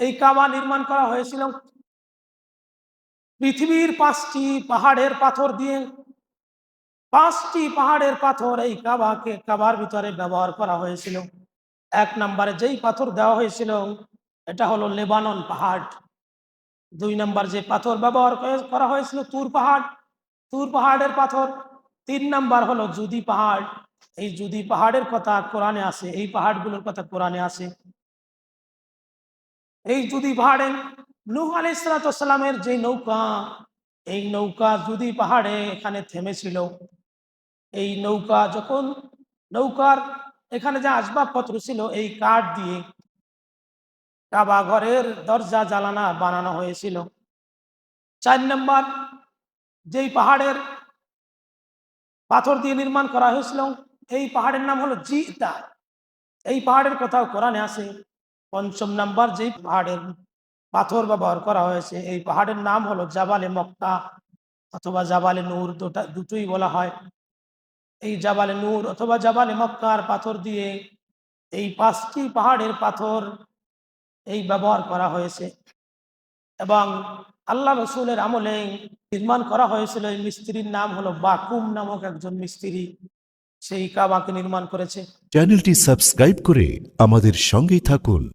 এই কাবা নির্মাণ করা হয়েছিল। পৃথিবীর পাঁচটি পাহাড়ের পাথর দিয়ে। পাঁচটি পাহাড়ের পাথর এই কাবাকে কাবার ভিতরে ব্যবহার করা হয়েছিল। এক নম্বরে যেই পাথর দেওয়া হয়েছিল, এটা হলো লেবানন পাহাড়। দুই নম্বর যে পাথর ব্যবহার করা হয়েছিল তুর পাহাড়। তুর পাহাড়ের পাথর। তিন নাম্বার হলো জুদি পাহাড়। এই জুদি পাহাড়ের কথা কোরআনে আসে এই পাহাড়গুলোর কথা কোরআনে আছে। এই জুদি পাহাড়ে নূহ আলাইসালামের যে নৌকা, এই নৌকা জুদি পাহাড়ে এখানে থেমেছিল, এই নৌকা যখন, নৌকার এখানে যে আসবাবপত্র ছিল, এই কাঠ দিয়ে কাবা ঘরের দরজা জ্বালানা বানানো হয়েছিল। চার নম্বর, যেই পাহাড়ের পাথর দিয়ে নির্মাণ করা হয়েছিল, এই পাহাড়ের নাম হলো জিতা এই পাহাড়ের কথাও কোরআনে আছে। পঞ্চম নাম্বার যেই পাহাড়ের পাথর ব্যবহার করা হয়েছে, এই পাহাড়ের নাম হলো জাবালে মক্কা অথবা জাবালে নূর দুটা দুটোই বলা হয়। এই জাবালে নূর অথবা জাবালে মক্কার পাথর দিয়ে এই পাঁচটি পাহাড়ের পাথর এই ব্যবহার করা হয়েছে এবং আল্লাহ রসুলের আমলে নির্মাণ করা হয়েছিল। এই মিস্ত্রির নাম হলো বাকুম নামক একজন মিস্ত্রি, সেই কাবাকে নির্মাণ করেছে। চ্যানেলটি সাবস্ক্রাইব করে আমাদের সঙ্গেই থাকুন।